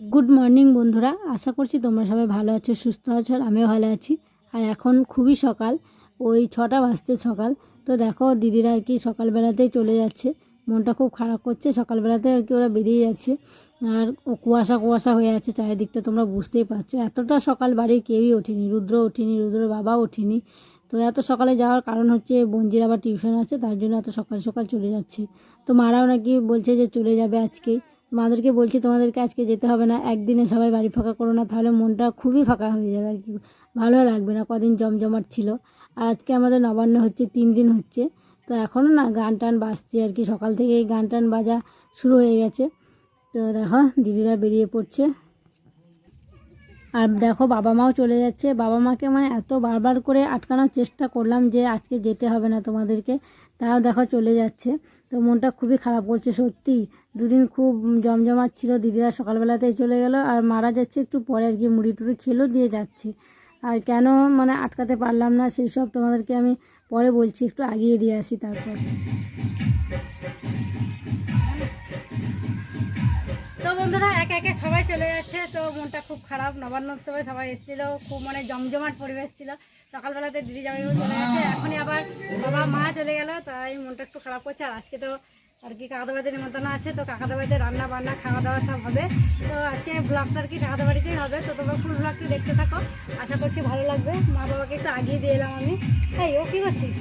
Good morning বন্ধুরা। আশা করছি তোমরা সবাই ভালো আছো, সুস্থ আছো, আর আমিও ভালো আছি। আর এখন খুবই সকাল, ওই ছটা বাজতে সকাল। তো দেখো, দিদিরা আর কি সকালবেলাতেই চলে যাচ্ছে। মনটা খুব খারাপ করছে সকালবেলাতে আর কি ওরা বেরিয়ে যাচ্ছে। আর কুয়াশা কুয়াশা হয়ে আছে, চারিদিকটা তোমরা বুঝতেই পারছ। এতটা সকাল বাড়ির কেউই ওঠেনি, রুদ্র ওঠেনি, রুদ্র বাবা ওঠেনি। তো এত সকালে যাওয়ার কারণ হচ্ছে বঞ্জির আবার টিউশন আছে, তার জন্য এত সকাল সকাল চলে যাচ্ছে। তো মারাও নাকি বলছে যে চলে যাবে আজকেই। মাদেরকে বলছি, তোমাদেরকে আজকে যেতে হবে না, একদিনে সবাই বাড়ি ফাঁকা করো না, তাহলে মনটা খুবই ফাঁকা হয়ে যাবে আর কি। ভালো লাগবে না, কদিন জমজমাট ছিল। আর আজকে আমাদের নবান্ন হচ্ছে, তিন দিন হচ্ছে। তো এখনও না গান টান বাজছে আর কি। সকাল থেকেই গান টান বাজা শুরু হয়ে গেছে। তো দেখো, দিদিরা বেরিয়ে পড়ছে। আর দেখো বাবা মাও চলে যাচ্ছে। বাবা মাকে মানে এত বারবার করে আটকানোর চেষ্টা করলাম যে আজকে যেতে হবে না তোমাদেরকে। তাও দেখো চলে যাচ্ছে। তো মনটা খুবই খারাপ করছে সত্যি। দুদিন খুব জমজমাট ছিল। দিদিরা সকালবেলাতেই চলে গেল আর মারা যাচ্ছে একটু পরে আর কি। মুড়ি টুড়ি খেলেও দিয়ে যাচ্ছে। আর কেন মানে আটকাতে পারলাম না সেই সব তোমাদেরকে আমি পরে বলছি। একটু আগিয়ে দিয়ে আসি তারপর। তো বন্ধুরা, একে একে সবাই চলে যাচ্ছে। তো মনটা খুব খারাপ। নবান্ন উৎসবে সবাই এসেছিল। খুব মানে জমজমাট পরিবেশ ছিল। সকালবেলাতে দিদি জামাই চলে গেছে। এখনই আবার বাবা, মা চলে গেল। তাই মনটা একটু খারাপ করছে। আর আজকে তো আর কি কাকাদের বাড়িতে নিমন্ত্রণ আছে। তো কাকাদের বাড়িতে রান্না বান্না খাওয়া দাওয়া সব হবে। তো আজকে ব্লগটা আর কি কাকাদের বাড়িতেই হবে। তো তোমরা ফুল ব্লগটি দেখতে থাকো। আশা করছি ভালো লাগবে। মা বাবাকে একটু আগিয়ে দিয়ে এলাম আমি। এই, ও কী করছিস?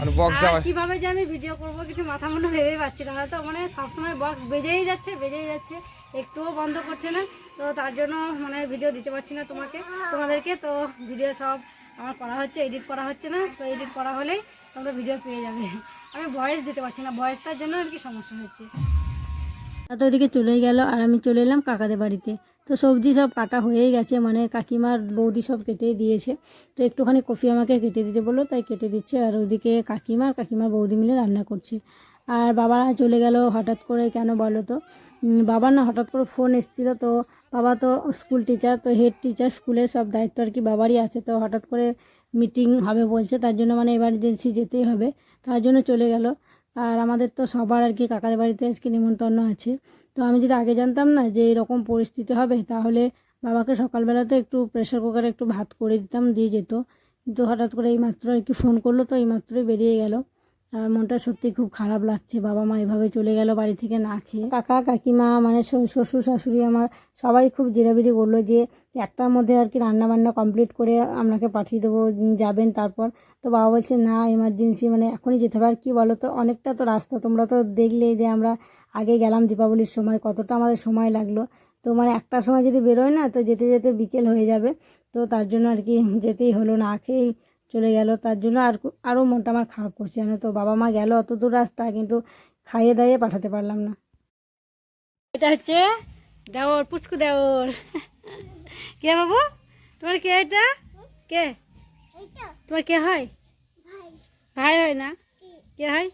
আর বক্স আর কীভাবে যে আমি ভিডিও করব কিছু মাথা মুন্ডু ভেবেই পাচ্ছি না। তো মানে সবসময় বক্স বেজেই যাচ্ছে বেজেই যাচ্ছে। একটুও বন্ধ করছে না। তো তার জন্য মানে ভিডিও দিতে পারছি না তোমাকে তোমাদেরকে। তো ভিডিও সব আমার করা হচ্ছে এডিট করা হচ্ছে না। তো এডিট করা হলেই তোমরা ভিডিও পেয়ে যাবে। আমি ভয়েস দিতে পারছি না। ভয়েসটার জন্য আর কি সমস্যা হচ্ছে। তো ওইদিকে চলে গেল আর আমি চলে এলাম কাকাদের বাড়িতে। তো সবজি সব কাটা হয়েই গেছে মানে কাকিমার বৌদি সব কেটে দিয়েছে। তো একটুখানি কফি আমাকে কেটে দিতে বলল, তাই কেটে দিচ্ছে। আর ওইদিকে কাকিমা আর কাকিমার বৌদি মিলে রান্না করছে। আর বাবা চলে গেল হঠাৎ করে, কেন বলো তো? বাবার না হঠাৎ করে ফোন এসেছিল, তো বাবা তো স্কুল টিচার, তো হেড টিচার, স্কুলের সব দায়িত্ব আর কি বাবারই আছে। তো হঠাৎ করে মিটিং হবে বলছে, তার জন্য মানে এমার্জেন্সি যেতেই হবে, তার জন্য চলে গেল। আর আমাদের তো সবার আর কি কাকার বাড়িতে আজকে নিমন্ত্রণ আছে। তো আমি যদি আগে জানতাম না যে এরকম পরিস্থিতি হবে, তাহলে বাবাকে সকালবেলাতে একটু প্রেশার কুকারে একটু ভাত করে দিতাম, দিয়ে যেত। কিন্তু হঠাৎ করে এই মাত্র আর কি ফোন করল, তো এই মাত্রই বেরিয়ে গেল। আর মনটা সত্যি খুব খারাপ লাগছে। বাবা মা এভাবে চলে গেল বাড়ি থেকে না খেয়ে। কাকা, কাকিমা মানে শ্বশুর, শাশুড়ি আমার সবাই খুব জেরাবিরি করল যে, একটার মধ্যে আর কি রান্না বান্না কমপ্লিট করে আপনাকে পাঠিয়ে দেবো যাবেন তারপর। তো বাবা বলছে, না এমার্জেন্সি মানে এখনই যেতে হবে। আর কি বলো তো, অনেকটা তো রাস্তা, তোমরা তো দেখলেই যে আমরা আগে গেলাম দীপাবলির সময়, কতটা আমাদের সময় লাগল। তো মানে একটা সময় যদি বেরোয় না, তো যেতে যেতে বিকেল হয়ে যাবে। তো তার জন্য আর কি যেতেই হলো, না খেয়েই চলে গেল। তার জন্য আর আরও মনটা আমার খারাপ করছে, জানো তো। বাবা মা গেল অত দূর রাস্তা, কিন্তু খাইয়ে দাইয়ে পাঠাতে পারলাম না। এটা হচ্ছে দেওর, পুচকু দেওর। কে বাবু? তোমার কে এটা? কে? তোমার কে হয়? ভাই হয় না? কে হয়?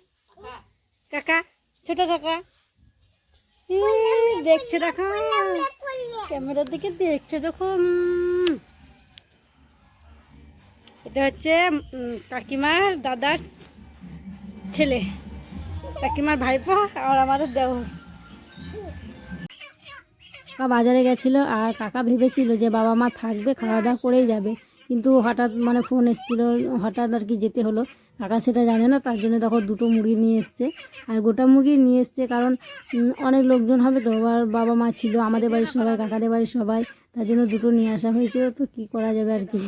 কাকা? ছোট কাকা? দেখছে দেখো। ক্যামেরার দিকে দেখছে দেখো। এটা হচ্ছে কাকিমার দাদার ছেলে। কাকিমার ভাইপো আর আমাদের দেওর। কাকা বাজারে গেছিল আর কাকা ভেবেছিল যে বাবা মা থাকবে খাওয়া দাওয়া করেই যাবে। কিন্তু হঠাৎ মানে ফোন এসেছিল, হঠাৎ আর কি যেতে হলো। কাকা সেটা জানে না, তার জন্য তখন দুটো মুরগি নিয়ে এসছে। আর গোটা মুরগি নিয়ে এসছে কারণ অনেক লোকজন হবে তো, আবার বাবা মা ছিল, আমাদের বাড়ির সবাই, কাকাদের বাড়ির সবাই, তার জন্য দুটো নিয়ে আসা হয়েছিল, তো কী করা যাবে আর কি?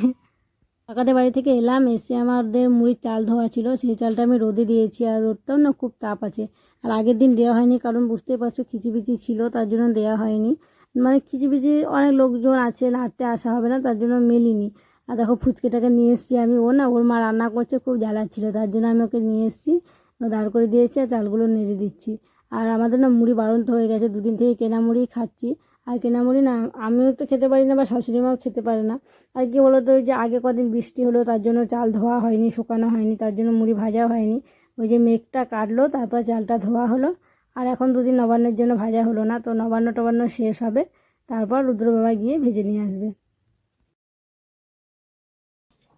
কাকাদের বাড়ি থেকে এলাম, এসে আমাদের মুড়ির চাল ধোয়া ছিল, সেই চালটা আমি রোদে দিয়েছি আর রোদটাও না খুব তাপ আছে। আর আগের দিন দেওয়া হয়নি, কারণ বুঝতেই পারছ খিচিবিচি ছিল, তার জন্য দেওয়া হয়নি। মানে খিচিবিচি অনেক লোকজন আছে নাড়তে আসা হবে না, তার জন্য মেলিনি। আর দেখো ফুচকেটাকে নিয়ে এসেছি আমি, ও না, ওর মা রান্না করছে, খুব জ্বালাচ্ছিল, তার জন্য আমি ওকে নিয়ে এসেছি, দাঁড় করে দিয়েছি আর চালগুলো নেড়ে দিচ্ছি। আর আমাদের না মুড়ি বাড়ন্ত হয়ে গেছে, দুদিন থেকে কেনা মুড়ি খাচ্ছি। আর কেনা মুড়ি না, আমিও তো খেতে পারি না বা শাশুড়ি মাও খেতে পারে না। আর কি বলতো, ওই যে আগে কদিন বৃষ্টি হলো, তার জন্য চাল ধোয়া হয়নি, শুকানো হয়নি, তার জন্য মুড়ি ভাজা হয়নি। ওই যে মেঘটা কাটলো, তারপর চালটা ধোয়া হলো। আর এখন দুদিন নবান্নের জন্য ভাজা হলো না, তো নবান্ন টবান্ন শেষ হবে। তারপর রুদ্র বাবা গিয়ে ভেজে নিয়ে আসবে।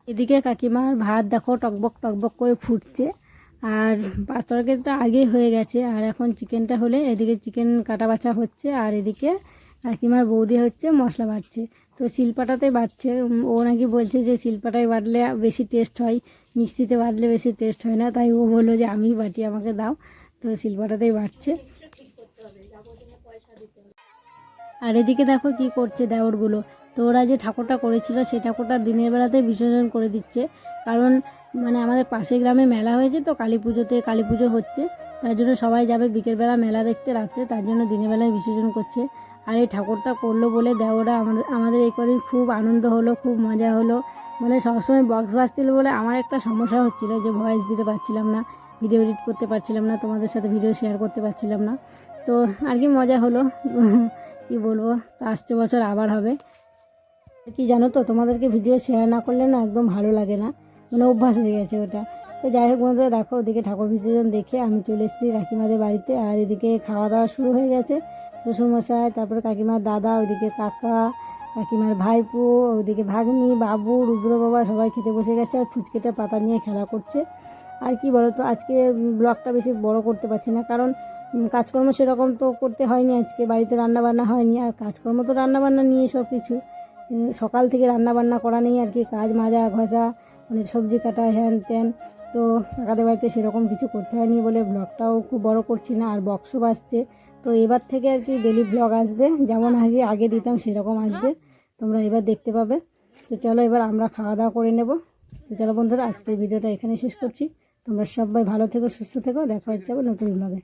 এদিকে কাকিমার ভাত দেখো, টকবক টকবক করে ফুটছে। আর পাঁচ তরকারিটা আগেই হয়ে গেছে, আর এখন চিকেনটা হলে এদিকে চিকেন কাটা বাছা হচ্ছে, আর এদিকে কাকিমার বৌদি হচ্ছে মশলা বাটছে। তো শিলপাটাতে উম, ও নাকি বলছে যে শিলপাটায় বাটলে বেশি টেস্ট হয় মিক্সিতে বাটলে বেশি টেস্ট হয় না তাই ও বলল যে আমিই বাটি আমাকে দাও। তো শিলপাটাতেই বাটছে। আর এদিকে দেখো কি করছে দেওরগুলো। তো ওরা যে ঠাকুরটা করেছিল সেই ঠাকুরটা দিনের বেলাতে বিসর্জন করে দিচ্ছে। কারণ মানে আমাদের পাশের গ্রামে মেলা হয়েছে তো কালী পুজোতে কালী পুজো হচ্ছে। তার জন্য সবাই যাবে বিকেলবেলা মেলা দেখতে রাত্রে তার জন্য দিনের বেলায় বিসর্জন করছে। আর এই ঠাকুরটা করল বলে দেওরা আমাদের আমাদের এই কদিন খুব আনন্দ হলো, খুব মজা হলো। মানে সবসময় বক্স বাজছিল বলে আমার একটা সমস্যা হচ্ছিল যে ভয়েস দিতে পারছিলাম না ভিডিও এডিট করতে পারছিলাম না, তোমাদের সাথে ভিডিও শেয়ার করতে পারছিলাম না। তো আর কি মজা হলো, কি বলব? তো আসছে বছর আবার হবে। কি জানো তো, তোমাদেরকে ভিডিও শেয়ার না করলে না একদম ভালো লাগে না। মানে অভ্যাস হয়ে গেছে ওটা। তো যাই হোক বন্ধুরা, দেখো ওদিকে ঠাকুর বিসর্জন দেখে আমি চলে এসেছি কাকিমাদের বাড়িতে। আর এদিকে খাওয়া দাওয়া শুরু হয়ে গেছে। শ্বশুরমশাই, তারপরে কাকিমার দাদা ওইদিকে কাকা, কাকিমার ভাইপো, ওদিকে ভাগ্নি, বাবু রুদ্র বাবা সবাই খেতে বসে গেছে আর ফুচকেটা পাতা নিয়ে খেলা করছে। আর কি বলো তো আজকে ব্লগটা বেশি বড় করতে পারছি না, কারণ কাজকর্ম সেরকম তো করতে হয়নি আজকে, বাড়িতে রান্না বান্না হয়নি। আর কাজকর্ম তো রান্না বান্না নিয়ে সব কিছু। সকাল থেকে রান্না বান্না করা নেই আর কি, কাজ মাজা ঘষা মানে সবজি কাটা, হ্যান ত্যান। তো কাকাদের বাড়িতে সেরকম কিছু করতে হয়নি বলে ব্লগটাও খুব বড় করছি না, আর বক্সও বাজছে। তো এবার থেকে আর কি ডেলি ব্লগ আসবে, যেমন আগে আগে দিতাম সেরকম আসবে, তোমরা এবার দেখতে পাবে। তো চলো এবার আমরা খাওয়া দাওয়া করে নেব। তো চলো বন্ধুরা, আজকের ভিডিওটা এখানে শেষ করছি। তোমরা সবাই ভালো থেকো, সুস্থ থেকো, দেখা হচ্ছে আবার নতুন ব্লগে